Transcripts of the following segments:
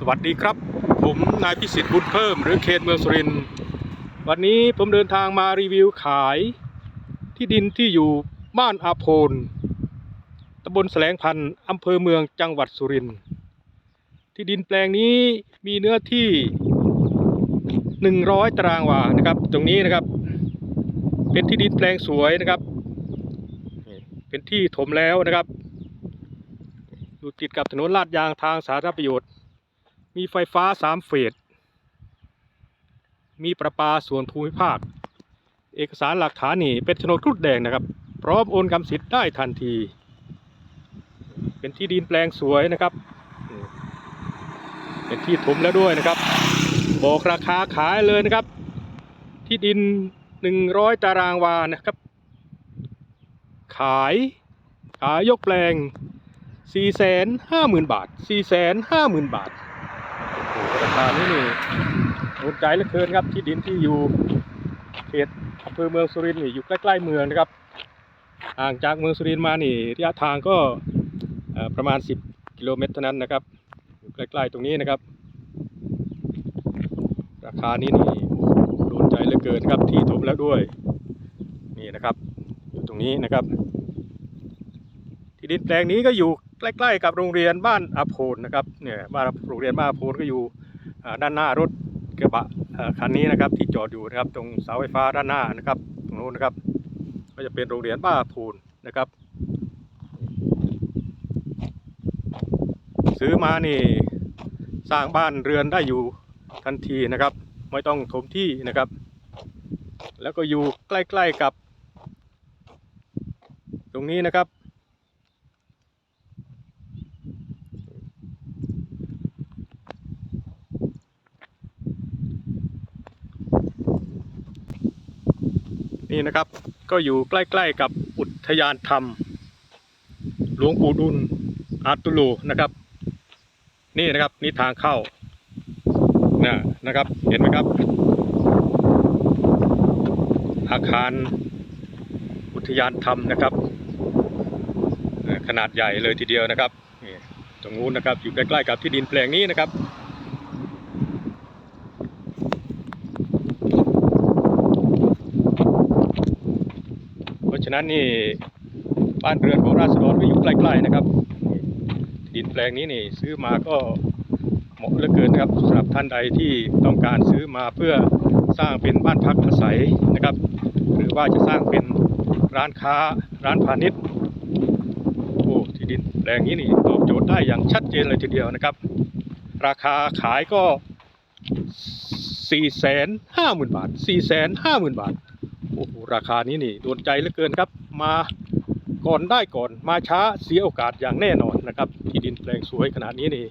สวัสดีครับ ผมนายพิสิทธิ์บุญเพิ่ม หรือเขตเมืองสุรินทร์วันนี้ผมเดินทางมารีวิวขาย ที่ดินที่อยู่บ้านอาโพนตำบลแสลงพันธ์อำเภอเมืองจังหวัดสุรินทร์ที่ดินแปลงนี้มีเนื้อที่ 100 ตารางวานะครับ ตรงนี้นะครับ เป็นที่ดินแปลงสวยนะครับ เป็นที่ถมแล้วนะครับ อยู่ติดกับถนนลาดยางทางสาธารณประโยชน์ มีไฟฟ้าสามเฟส มีประปาส่วนภูมิภาค เอกสารหลักฐานนี่เป็นโฉนดครุฑแดงนะครับ พร้อมโอนกรรมสิทธิ์ได้ทันที เป็นที่ดินแปลงสวยนะครับ เป็นที่ถมแล้วด้วยนะครับ บอกราคาขายเลยนะครับ ที่ดิน 100 ตารางวานะครับ ขายขายยกแปลงสี่แสนห้าหมื่นบาทสี่แสนห้าหมื่นบาท อ้โหราคานี้นี่โดนใจเหลือเกินครับที่ดินที่อยู่เขตอำเภอเมืองสุรินทร์นี่อยู่ใกล้ๆเมืองนะครับห่างจากเมืองสุรินทร์มานี่ระยะทางก็ประมาณ 10 กิโลเมตรเท่านั้นนะครับอยู่ใกล้ๆตรงนี้นะครับ ราคานี้นี่โดนใจเหลือเกินครับที่ถมแล้วด้วยนี่นะครับอยู่ตรงนี้นะครับ ที่ดินแปลงนี้ก็อยู่ใกล้ ๆ กับโรงเรียนบ้านอาโพนนะครับเนี่ยบ้านโรงเรียนบ้านอาโพนก็อยู่ ด้านหน้ารถกระบะเอ่อคันนี้นะครับที่จอดอยู่นะครับ ตรงเสาไฟฟ้าด้านหน้านะครับตรงนู้นนะครับ ก็จะเป็นโรงเรียนบ้านอาโพนนะครับ ซื้อมานี่สร้างบ้านเรือนได้อยู่ทันทีนะครับ ไม่ต้องถมที่นะครับ แล้วก็อยู่ใกล้ ๆกับ ตรงนี้นะครับ นี่นะครับ ก็อยู่ใกล้ ๆกับอุทยานธรรม หลวงปู่ดุลอาตุโลนะครับ นี่นะครับนี่ทางเข้านะนะครับ เห็นไหมครับ อาคารอุทยานธรรมนะครับ ขนาดใหญ่เลยทีเดียวนะครับตรงนู้นนะครับอยู่ใกล้ๆกับที่ดินแปลงนี้นะครับ เพราะฉะ นั้นนี่บ้านเรือนของราษฎรก็อยู่ใกล้ๆนะครับนี่ดินแปลงนี้นี่ซื้อมาก็เหมาะเหลือเกินนะครับสำหรับท่านใดที่ต้องการซื้อมาเพื่อสร้างเป็นบ้านพักอาศัยนะครับ หรือว่าจะสร้างเป็นร้านค้าร้านพาณิชย์โอ้ที่ดินแปลงนี้นี่ตอบโจทย์ได้อย่างชัดเจนเลยทีเดียวนะครับ ราคาขายก็ 4 5 0 0 0 0 บาท 4 5 0 0 0 0 บาท โอ้โหราคานี้นี่โดนใจเหลือเกินครับ มาก่อนได้ก่อนมาช้าเสียโอกาสอย่างแน่นอนนะครับ ที่ดินแปลงสวยขนาดนี้นี่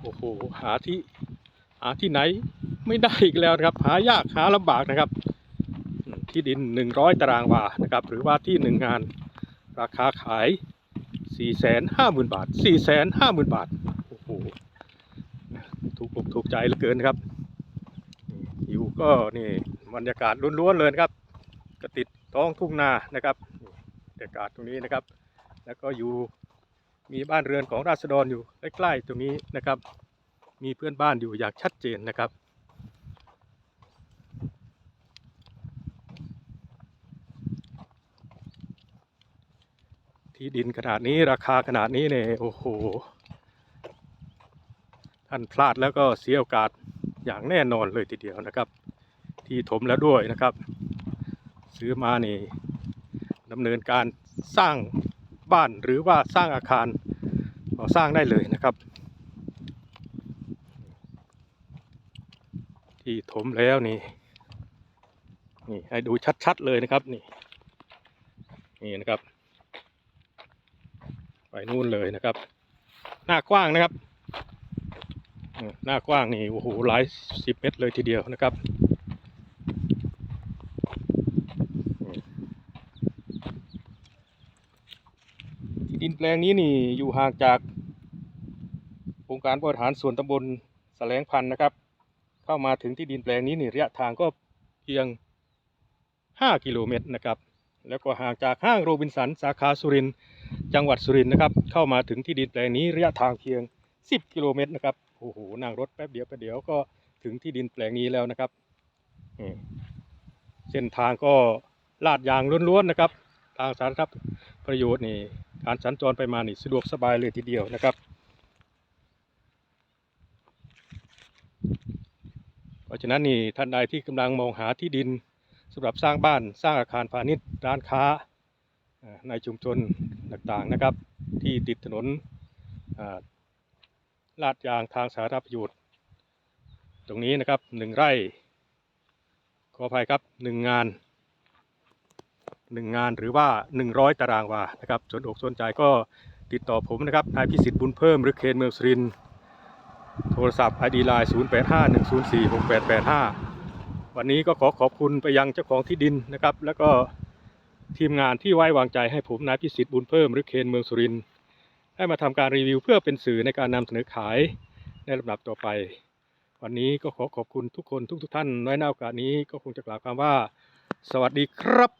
โอ้โหหาที่หาที่ไหนไม่ได้อีกแล้วนะครับ หายากหาลำบากนะครับ ที่ดิน 100 ตารางวานะครับ หรือว่าที่หนึ่งงานราคาขาย 450,000 บาท 450,000 บาทโอ้โหถูกอกถูกใจเหลือเกินครับ อยู่ก็นี่บรรยากาศล้วนๆเลยครับ ก็ติดท้องทุ่งนานะครับนี่บรรยากาศตรงนี้นะครับ แล้วก็อยู่มีบ้านเรือนของราษฎรอยู่ใกล้ๆตรงนี้นะครับ มีเพื่อนบ้านอยู่อย่างชัดเจนนะครับที่ดินขนาดนี้ราคาขนาดนี้เนี่ยโอ้โห ท่านพลาดแล้วก็เสียโอกาสอย่างแน่นอนเลยทีเดียวนะครับ ที่ถมแล้วด้วยนะครับ ซื้อมานี่ดำเนินการสร้างบ้านหรือว่าสร้างอาคารก็สร้างได้เลยนะครับ ที่ถมแล้วนี่นี่ให้ดูชัดๆเลยนะครับนี่นี่นะครับ ไปนู่นเลยนะครับ หน้ากว้างนะครับหน้ากว้างนี่โอ้โหหลายสิบเมตรเลยทีเดียวนะครับ นแปลงนี้นี่อยู่ห่างจากองค์การบริหารส่วนตำบลแสลงพันธ์นะครับ เข้ามาถึงที่ดินแปลงนี้นี่ระยะทางก็เพียง 5 กิโลเมตรนะครับ แล้วก็ห่างจากห้างโรบินสันสาขาสุรินจังหวัดสุรินนะครับ เข้ามาถึงที่ดินแปลงนี้ระยะทางเพียง 10 กิโลเมตรนะครับโอ้โหนั่งรถแป๊บเดียวแป๊บเดียวก็ถึงที่ดินแปลงนี้แล้วนะครับเส้นทางก็ลาดยางล้วนๆนะครับ ทางสาธารณประโยชน์นี่ การสัญจรไปมานี่สะดวกสบายเลยทีเดียวนะครับเพราะฉะนั้นนี่ท่านใดที่กำลังมองหาที่ดินสำหรับสร้างบ้านสร้างอาคารพาณิชย์ร้านค้าในชุมชนต่างๆนะครับ ที่ติดถนนลาดยางทางสาธารณประโยชน์ ตรงนี้นะครับหนึ่งไร่ขออภัยครับหนึ่งงาน หนึ่งงานหรือว่าหนึ่งร้อยตารางวานะครับสนอกสนใจก็ติดต่อผมนะครับนายพิสิทธิ์บุญเพิ่มหรือเคนเมืองสุรินทร์โทรศัพท์ ID Line 0851046885 วันนี้ก็ขอขอบคุณไปยังเจ้าของที่ดินนะครับ แล้วก็ทีมงานที่ไว้วางใจให้ผมนายพิสิทธิ์บุญเพิ่มหรือเคนเมืองสุรินทร์ได้มาทำการรีวิวเพื่อเป็นสื่อในการนำเสนอขายในลำดับต่อไป วันนี้ก็ขอขอบคุณทุกคนทุกทุกท่านไว้ในโอกาสนี้ก็คงจะกล่าวคำว่า สวัสดีครับ